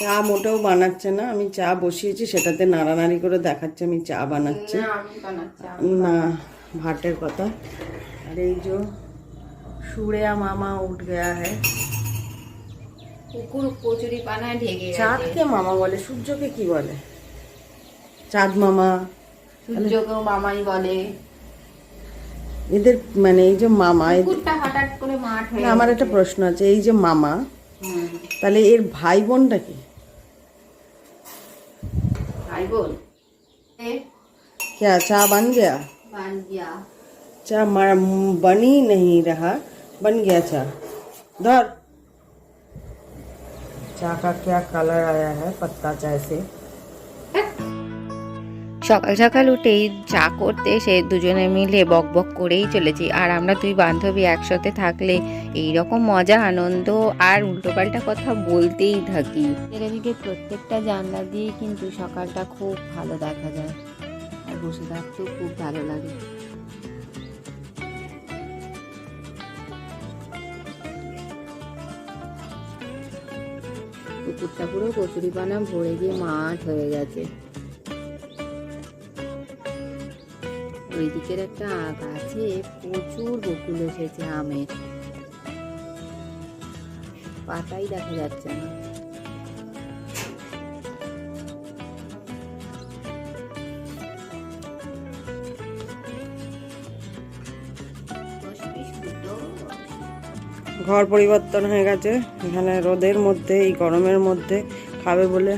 চা মোটেও বানাচ্ছে না। আমি চা বসিয়েছি সেটাতে নাড়ানাড়ি করে দেখাচ্ছে আমি চা বানাচ্ছি। না ভাটের কথা। আর এই যে সুরেয়া মামা উঠ গয়া হ্যাঁ কুকুর কচুরি পানায় ঢেকে চাঁদকে মামা বলে? সূর্যকে কি বলে? চাঁদ মামা। সূর্যকেও মামাই বলে। এদের মানে এই যে মামা হঠাৎ করে মাঠ আমার একটা প্রশ্ন আছে এই যে মামা তাহলে এর ভাই বোনটা কি? बोल। क्या चाय बन गया? बन गया। बन ही नहीं रहा बन गया चाय धर। चाय का क्या कलर आया है पत्ता चाय से সকাল সকাল উঠেই চা করতে সে দুজনে মিলে বক বক করেই চলেছি। আর আমরা দুই বান্ধবী একসাথে থাকলে এই রকম মজা, আনন্দ আর উল্টোপাল্টা কথা বলতেই থাকি। এদিকে প্রত্যেকটা জানলা দিয়ে কিন্তু সকালটা খুব ভালো দেখা যায়। আর বসে থাকতেও খুব ভালো লাগে। পুকুরটা পুরো কচুরি পানা ভরে গিয়ে মাঠ হয়ে গেছে। ওই দিকের একটা গাছে প্রচুর বকুল এসেছে আমের। পাতাই দেখা যাচ্ছে না। ঘর পরিবর্তন হয়ে গেছে। এখানে রোদের মধ্যে, এই গরমের মধ্যে খাবে বলে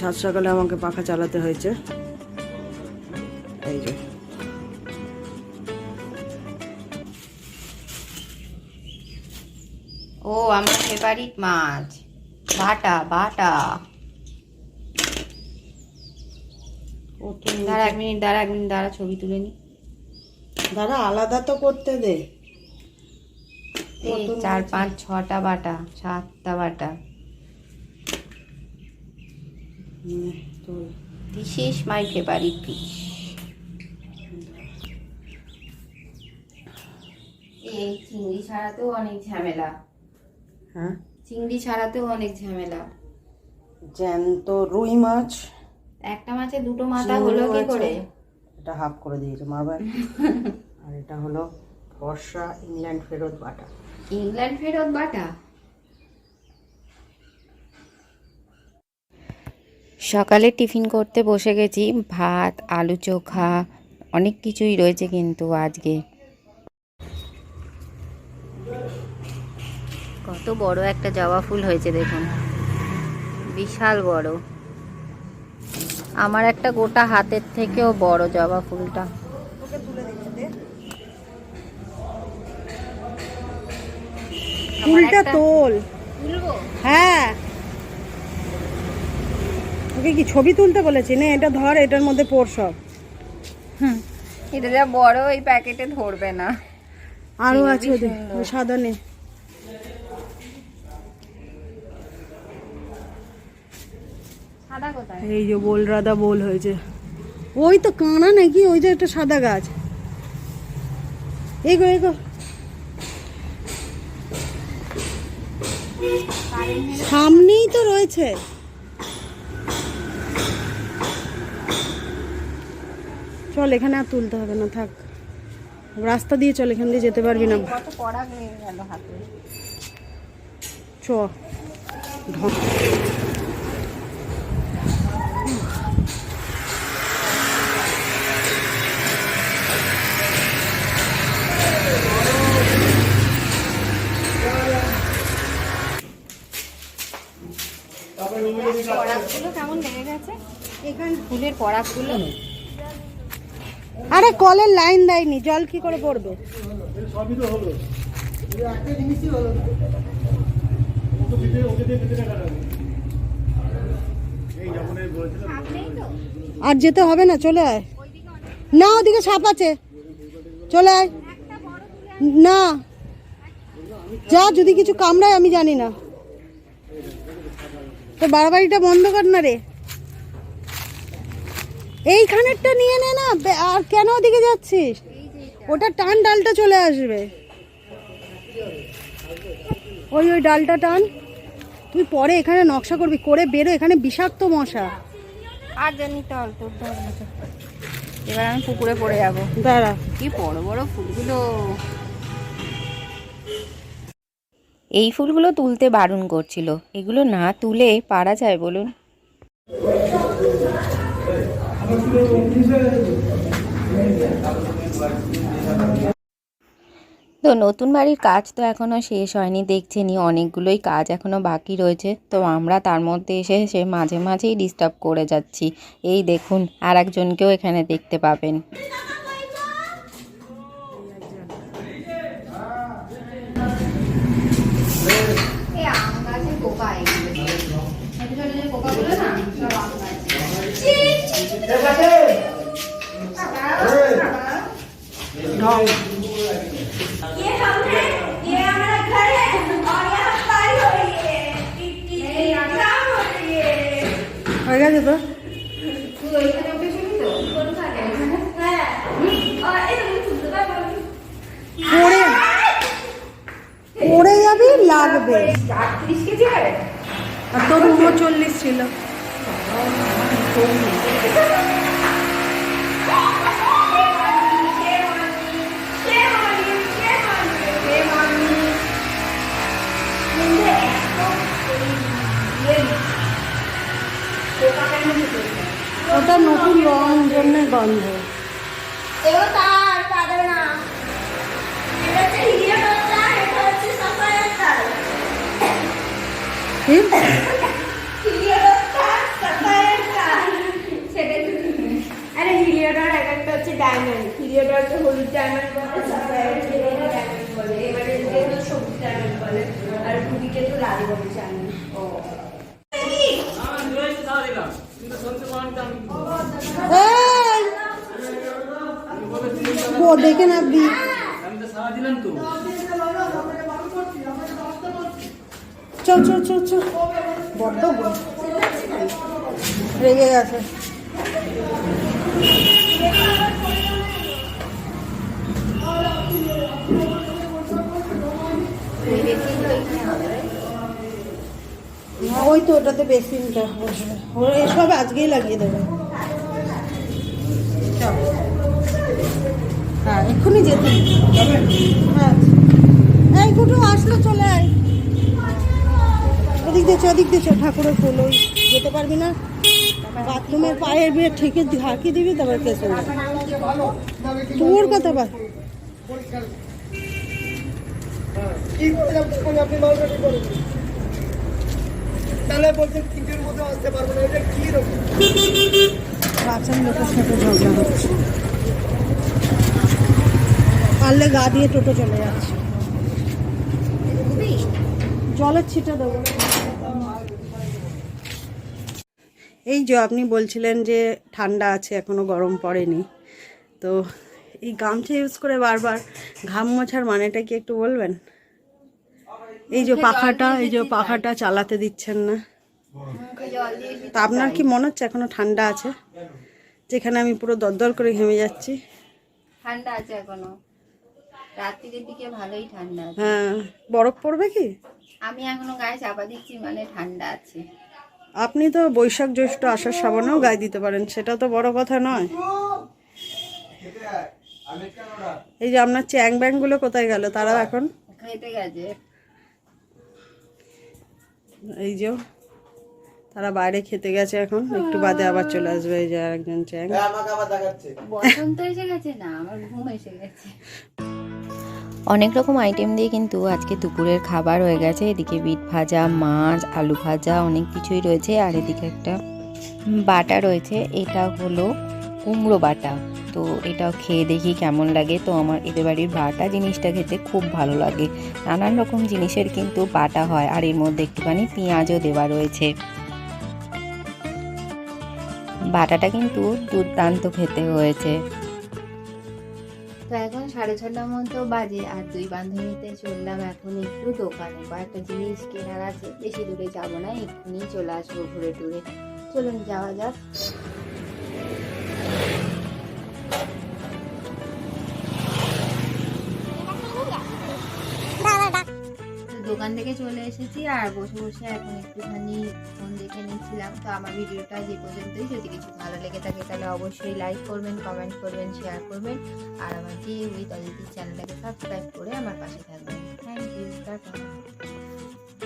সাত সকালে আমাকে পাখা চালাতে হয়েছে। আমার মাছ। বাটা বাটা। দাঁড়া এক মিনিট দাঁড়া এক মিনিট দাঁড়া ছবি তুলে নি। দাদা আলাদা তো করতে দে। চার পাঁচ ছটা বাটা সাতটা বাটা। This is my favourite fish এই চিংড়ি ছাড়াতেও অনেক ঝামেলা। হ্যাঁ? চিংড়ি ছাড়াতেও অনেক ঝামেলা। জ্যান্ত রুই মাছ। একটা মাছে দুটো মাথা হলো কি করে? এটা হাফ করে দিয়েছে মারবার আর এটা হলো ফর্সা ইংল্যান্ড ফেরত বাটা। ইংল্যান্ড ফেরত বাটা? সকালে টিফিন করতে বসে গেছি ভাত আলু চোখা অনেক কিছুই রয়েছে কিন্তু আজকে। কত বড় একটা জবা ফুল হয়েছে দেখুন। বিশাল বড়। আমার একটা গোটা হাতের থেকেও বড় জবা ফুলটা। ফুলটা তোল। হ্যাঁ। ওকে কি ছবি তুলতে বলেছি? না এটা ধর এটার মধ্যে পড় সব। এটা যা বড় এই প্যাকেটে ধরবে না। আরও আছে সাদা নে সাদা কোথায় এই যে বোল রাদা বোল হয়েছে। ওই তো কানা নাকি? ওই যে একটা সাদা গাছ। এগো এগো। সামনেই তো রয়েছে। চল এখানে আর তুলতে হবে না থাক। রাস্তা দিয়ে চল এখান দিয়ে যেতে পারবি না। কত পরাগ লেগে গেল হাতে। চ। পরাগগুলো লেগে গেছে? এখানে ফুলের পরাগগুলো আরে কলের লাইন দেয়নি জল কি করে পড়বে? আর যেতে হবে না চলে আয়। না ওদিকে সাপ আছে। চলে আয়। না। যা যদি কিছু কামড়ায় আমি জানি না। তো বাড়াবাড়িটা বন্ধ কর না রে। এইখানেরটা নিয়ে নে না আর কেন ওদিকে যাচ্ছিস? ওটা টান ডালটা চলে আসবে। ওই ওই ডালটা টান। তুই পরে এখানে নকশা করবি করে বেরো এখানে বিষাক্ত মশা। আর জানি তো অল্প উঠতে হবে না তো। এবার আমি পুকুরে পড়ে যাব। দাঁড়া। কি বড় বড় ফুলগুলো। এই ফুলগুলো তুলতে বারণ করছিল। এগুলো না তুলে পারা যায় বলুন। তো নতুন বাড়ির কাজ তো এখনও শেষ হয়নি, দেখছেনি অনেকগুলোই কাজ এখনও বাকি রয়েছে। তো আমরা তার মধ্যে এসে সে মাঝে মাঝেই ডিস্টার্ব করে যাচ্ছি। এই দেখুন আর একজনকেও এখানে দেখতে পাবেন এই আম গাছে পোকা এগুলো ছোট ছোট যে পোকাগুলো না সব আম গাছে হয়ে গেছে তো? পড়ে যাবি লাগবে আর তোর উনচল্লিশ ছিল ওটা নতুন রং জন্য গন্ধ এবার তার পাবে না এটা হচ্ছে হিরিয়াটার তার এটা হচ্ছে সাফায়ার তার কি হিরিয়াটার তার সাফায়ার তার সেটা আরে হিরিয়াটার এক একটা হচ্ছে ডায়মন্ড হিরিয়াটার হচ্ছে হলুদ ডায়মন্ড বলে আর তো লাল বলে জানি। ও। চল চল চল চল। বড্ড রেগে গেছে। ওই তো ওটাতে বেসিনটা বসবে ও এসব আজকেই লাগিয়ে দেবে। হ্যাঁ এক্ষুনি যেতে হ্যাঁ। এই কুটু আসলো চলে আয়। ওদিক দিয়ে চ, ওদিক দিয়ে চ, ঠাকুরের ফুল ওই যেতে পারবি না। বাথরুমের পায়ের বিয়ে ঠিকই ঢাকি দিবি তারপর কেস। তোর কথা বা কি করে আপনি আপনি তাহলে বলছেন তিনটের মধ্যে আসতে পারব না এটা কি রকম? বাচ্চার লোকের সাথে ঝগড়া হচ্ছে। পারলে গা দিয়ে টোটো চলে যাচ্ছে। জলের ছিটা দেবো। এই যে আপনি বলছিলেন যে ঠান্ডা আছে এখনও গরম পড়েনি। তো এই গামছা ইউজ করে বারবার ঘাম মোছার মানেটা কি একটু বলবেন? এই যে পাখাটা এই যে পাখাটা চালাতে দিচ্ছেন না। তা আপনার কি মনে হচ্ছে এখনও ঠান্ডা আছে? যেখানে আমি পুরো দরদর করে ঘেমে যাচ্ছি। ঠান্ডা আছে এখনও। রাত্রির দিকে ভালোই ঠান্ডা আছে। হ্যাঁ বরফ পড়বে কি? আমি এখনও গায়ে চাপা দিচ্ছি মানে ঠান্ডা আছে। আপনি তো বৈশাখ জ্যৈষ্ঠ আষাঢ় শ্রাবণেও গায়ে দিতে পারেন সেটা তো বড় কথা নয়। এই যে আপনার চ্যাং ব্যাংগুলো কোথায় গেল? তারাও এখন? খেতে গেছে। এই যে তারা বাইরে খেতে গেছে এখন একটু বাদে আবার চলে আসবে এই যে আরেকজন চ্যাং। বসন্ত এসে গেছে না আমার ঘুম এসে গেছে। অনেক রকম আইটেম দিয়ে কিন্তু আজকে দুপুরের খাবার হয়ে গেছে। এদিকে বিট ভাজা মাছ আলু ভাজা অনেক কিছুই রয়েছে। আর এদিকে একটা বাটা রয়েছে এটা হলো কুমড়ো বাটা। তো এটাও খেয়ে দেখি কেমন লাগে। তো আমার এদের বাড়ির বাটা জিনিসটা খেতে খুব ভালো লাগে। নানান রকম জিনিসের কিন্তু বাটা হয় আর এর মধ্যে একটুখানি পেঁয়াজও দেওয়া রয়েছে। বাটাটা কিন্তু দুর্দান্ত খেতে হয়েছে। তো এখন সাড়ে ছটার মতো বাজে আর দুই বান্ধবীতে চললাম এখন একটু দোকানে। কয়েকটা জিনিস কেনার আছে, বেশি দূরে যাব না, এক্ষুনি চলে আসব ঘুরে টুরে। চলুন যাওয়া যাক। দোকান থেকে চলে এসেছি আর বসে বসে এখন একটুখানি ফোন দেখে নিচ্ছিলাম। তো আমার ভিডিওটা যে পর্যন্তই, যদি কিছু ভালো লেগে থাকে তাহলে অবশ্যই লাইক করবেন কমেন্ট করবেন শেয়ার করবেন। আর আমার যে উইথ অদিতির চ্যানেলটাকে সাবস্ক্রাইব করে আমার পাশে থাকবেন। Thank you